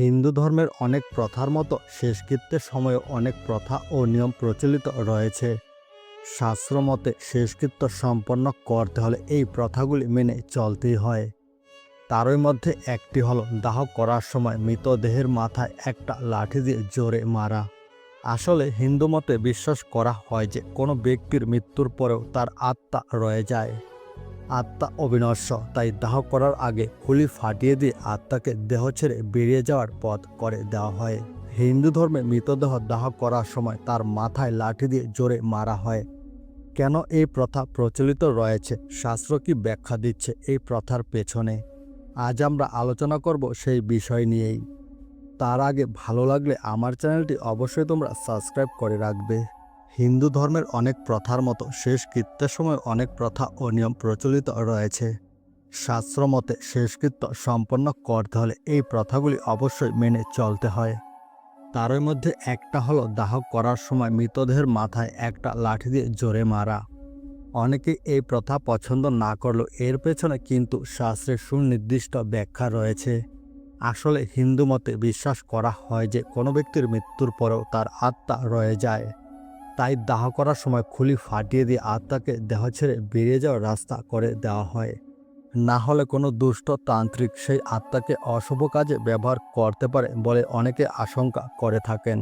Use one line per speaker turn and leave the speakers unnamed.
হিন্দু ধর্মের অনেক প্রথার মতো শেষকৃত্যের সময়ে অনেক প্রথা ও নিয়ম প্রচলিত রয়েছে। শাস্ত্র মতে শেষকৃত্য সম্পন্ন করতে হলে এই প্রথাগুলি মেনে চলতেই হয়। তারই মধ্যে একটি হলো দাহ করার সময় মৃতদেহের মাথায় একটা লাঠি দিয়ে জোরে মারা। আসলে হিন্দু মতে বিশ্বাস করা হয় যে কোনো ব্যক্তির মৃত্যুর পরেও তার আত্মা রয়ে যায়। আত্মা অবিনশ্বর তাই দাহ করার আগে খুলি ফাটিয়ে দিয়ে আত্মাকে দেহ ছেড়ে বেরিয়ে যাওয়ার পথ করে দেওয়া হয়। হিন্দু ধর্মে মৃতদেহ দাহ করার সময় তার মাথায় লাঠি দিয়ে জোরে মারা হয়। কেন এই প্রথা প্রচলিত রয়েছে? শাস্ত্র কি ব্যাখ্যা দিচ্ছে এই প্রথার পেছনে? আজ আমরা আলোচনা করব সেই বিষয় নিয়েই। তার আগে ভালো লাগলে আমার চ্যানেলটি অবশ্যই তোমরা সাবস্ক্রাইব করে রাখবে। হিন্দু ধর্মের অনেক প্রথার মতো শেষ কৃত্যের সময় অনেক প্রথা ও নিয়ম প্রচলিত রয়েছে। শাস্ত্র মতে শেষকৃত্য সম্পন্ন করতে হলে এই প্রথাগুলি অবশ্যই মেনে চলতে হয়। তারই মধ্যে একটা হলো দাহ করার সময় মৃতদেহের মাথায় একটা লাঠি দিয়ে জোরে মারা। অনেকে এই প্রথা পছন্দ না করলেও এর পেছনে কিন্তু শাস্ত্রের সুনির্দিষ্ট ব্যাখ্যা রয়েছে। আসলে হিন্দু মতে বিশ্বাস করা হয় যে কোনো ব্যক্তির মৃত্যুর পরেও তার আত্মা রয়ে যায়। তাই দাহ করার সময় খুলি ফাটিয়ে দিয়ে আত্মাকে দেহ ছেড়ে বেরিয়ে যাওয়ার রাস্তা করে দেওয়া হয়। না হলে কোনো দুষ্ট তান্ত্রিক সেই আত্মাকে অশুভ কাজে ব্যবহার করতে পারে বলে অনেকে আশঙ্কা করে থাকেন।